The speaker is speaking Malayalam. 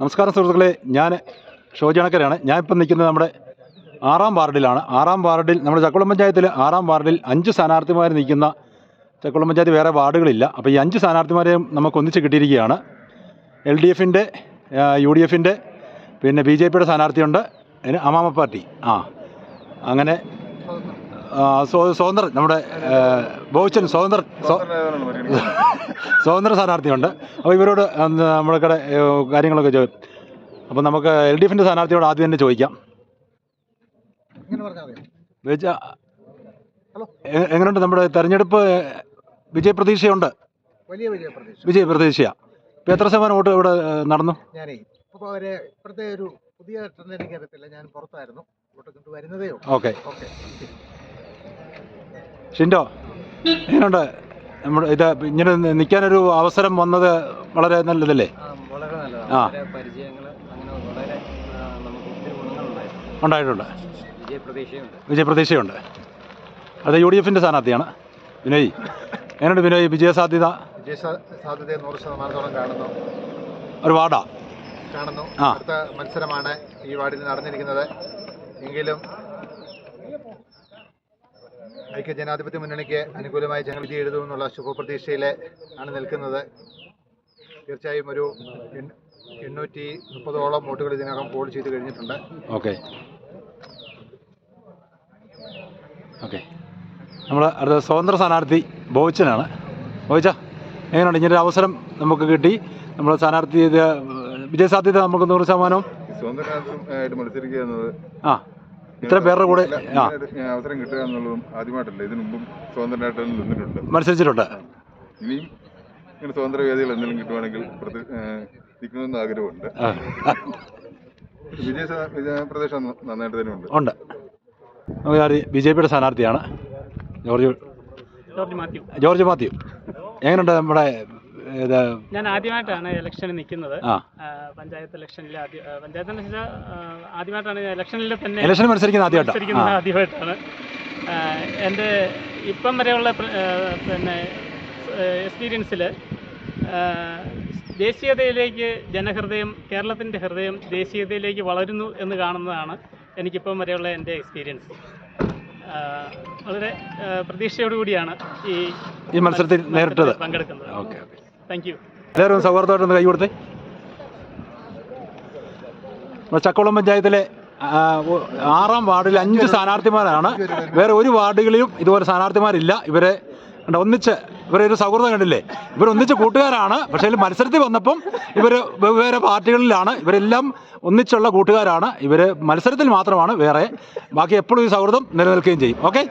നമസ്കാരം സുഹൃത്തുക്കളെ. ഞാൻ ഷോജണക്കരാണ് ഞാൻ ഇപ്പം നിൽക്കുന്നത് നമ്മുടെ ആറാം വാർഡിലാണ്. ആറാം വാർഡിൽ നമ്മുടെ ചക്കുളം പഞ്ചായത്തിൽ ആറാം വാർഡിൽ അഞ്ച് സ്ഥാനാർത്ഥിമാർ നിൽക്കുന്ന ചക്കുളം പഞ്ചായത്ത് വേറെ വാർഡുകളില്ല. അപ്പോൾ ഈ അഞ്ച് സ്ഥാനാർത്ഥിമാരെയും നമുക്ക് ഒന്നിച്ച് കിട്ടിയിരിക്കുകയാണ്. എൽ ഡി എഫിന്റെ യു ഡി എഫിന്റെ പിന്നെ ബി ജെ പിയുടെ സ്ഥാനാർത്ഥിയുണ്ട്. അമാമ പാർട്ടി ആ അങ്ങനെ സ്വതന്ത്രൻ നമ്മുടെ ബോച്ചൻ സ്വതന്ത്രൻ സ്വ- സ്വതന്ത്ര സ്ഥാനാർത്ഥിയുണ്ട്. അപ്പോൾ ഇവരോട് ഒന്ന് നമ്മുടെ കടെ കാര്യങ്ങളൊക്കെ ചോദിക്കും അപ്പോൾ നമുക്ക് എൽ ഡി എഫിന്റെ സ്ഥാനാർത്ഥിയോട് ആദ്യം തന്നെ ചോദിക്കാം. എങ്ങനെയുണ്ട് നമ്മുടെ തെരഞ്ഞെടുപ്പ്? വിജയ പ്രതീക്ഷയുണ്ട് വലിയ വലിയ പ്രതീക്ഷ വിജയ പ്രതീക്ഷയാണ് ഇപ്പോൾ എത്ര ശതമാനം വോട്ട് ഇവിടെ നടന്നു? ഞാനേ ഇപ്പോൾ ഒരു ഇപ്പോഴത്തെ ഒരു പുതിയ ട്രെൻഡ് ഞാൻ പുറത്തായിരുന്നു. വരുന്നതേ ഉള്ളൂ. ഓക്കെ. ഓക്കെ. ഷിൻഡോ എങ്ങനെയുണ്ട്? നമ്മുടെ ഇത് ഇങ്ങനെ നിൽക്കാനൊരു അവസരം വന്നത് വളരെ നല്ലതല്ലേ? വളരെ നല്ലതാണ്. ആ. ഉണ്ടായിട്ടുണ്ട്. വിജയപ്രതീക്ഷയുണ്ട്. വിജയ പ്രതീക്ഷയുണ്ട് അത് യു ഡി എഫിന്റെ സ്ഥാനാർത്ഥിയാണ്. വിനയ് എങ്ങനെയുണ്ട് വിനയ്? വിജയസാധ്യത? വിജയ സാധ്യത സാധ്യതയെ നൂറ് ശതമാനത്തോളം കാണുന്നു. ഒരു വാർഡാ? കാണുന്നു. ആ. അടുത്ത മത്സരമാണ് ഈ വാർഡിൽ നടന്നിരിക്കുന്നത്. എങ്കിലും ഐക്യ ജനാധിപത്യ മുന്നണിക്ക് അനുകൂലമായി ജനവിധി വിധി എഴുതുമെന്നുള്ള ശുഭപ്രതീക്ഷയിലെ ആണ് നിൽക്കുന്നത്. തീർച്ചയായും ഒരു എണ്ണൂറ്റി മുപ്പതോളം വോട്ടുകൾ ഇതിനകം പോൾ ചെയ്ത് കഴിഞ്ഞിട്ടുണ്ട്. ഓക്കെ. ഓക്കെ. നമ്മൾ അടുത്ത സ്വതന്ത്ര സ്ഥാനാർത്ഥി ബോച്ചനാണ്. ബോച്ച എങ്ങനെയുണ്ട്? ഇങ്ങനെ ഒരു അവസരം നമുക്ക് കിട്ടി. നമ്മൾ സ്ഥാനാർത്ഥി വിജയസാധ്യത നമുക്ക് നൂറ് ശതമാനവും. സ്വതന്ത്ര മത്സരിക്കുക എന്നത് ആ. ഇത്ര പേരുടെ കൂടെ ആ. അവസരം കിട്ടുക എന്നുള്ളതും ആദ്യമായിട്ടല്ല ഇതിനു മുമ്പും സ്വതന്ത്രനായിട്ട് നിന്നിട്ടുണ്ട്. മത്സരിച്ചിട്ടുണ്ട്. ഇനിയും ഇങ്ങനെ സ്വതന്ത്ര വേദികൾ എന്തെങ്കിലും കിട്ടുവാണെങ്കിൽ നിൽക്കണമെന്ന് ആഗ്രഹമുണ്ട്. വിജയ വിജയ പ്രദേശം നന്നായിട്ട് തന്നെ ഉണ്ട്. ഉണ്ട്. ബി ജെ പിയുടെ സ്ഥാനാർത്ഥിയാണ് ജോർജ് ജോർജ് മാത്യു. ജോർജ് മാത്യു. എങ്ങനെയുണ്ട് നമ്മുടെ ഞാൻ ആദ്യമായിട്ടാണ് ഇലക്ഷനിൽ നിൽക്കുന്നത്. പഞ്ചായത്ത് ഇലക്ഷനിൽ പഞ്ചായത്ത് ആദ്യമായിട്ടാണ് ഞാൻ ഇലക്ഷനിൽ തന്നെ ഇലക്ഷൻ മത്സരിക്കുന്ന ആദ്യമായിട്ടാണ് മത്സരിക്കുന്നത് ആദ്യമായിട്ടാണ്. എന്റെ ഇപ്പം വരെയുള്ള പിന്നെ എക്സ്പീരിയൻസിൽ ദേശീയതയിലേക്ക് ജനഹൃദയം കേരളത്തിന്റെ ഹൃദയം ദേശീയതയിലേക്ക് വളരുന്നു എന്ന് കാണുന്നതാണ് എനിക്കിപ്പം വരെയുള്ള എന്റെ എക്സ്പീരിയൻസ്. വളരെ പ്രതീക്ഷയോടുകൂടിയാണ് ഈ ഈ മത്സരത്തിൽ നേരിട്ടത്. പങ്കെടുക്കുന്നത്. Okay okay. താങ്ക് യു എല്ലാവരും സൗഹൃദമായിട്ടൊന്ന് കൈ കൊടുത്തേ ചക്കുളം പഞ്ചായത്തിലെ ആറാം വാർഡിൽ അഞ്ച് സ്ഥാനാർത്ഥിമാരാണ്. വേറെ ഒരു വാർഡുകളിലും ഇതുപോലെ സ്ഥാനാർത്ഥിമാരില്ല. ഇവരെ ഒന്നിച്ച് ഇവരെ ഒരു സൗഹൃദം കണ്ടില്ലേ? ഇവർ ഒന്നിച്ച് കൂട്ടുകാരാണ്. പക്ഷേ മത്സരത്തിൽ വന്നപ്പം ഇവർ വെവ്വേറെ പാർട്ടികളിലാണ്. ഇവരെല്ലാം ഒന്നിച്ചുള്ള കൂട്ടുകാരാണ്. ഇവർ മത്സരത്തിൽ മാത്രമാണ് വേറെ. ബാക്കി എപ്പോഴും ഈ സൗഹൃദം നിലനിൽക്കുകയും ചെയ്യും. ഓക്കെ?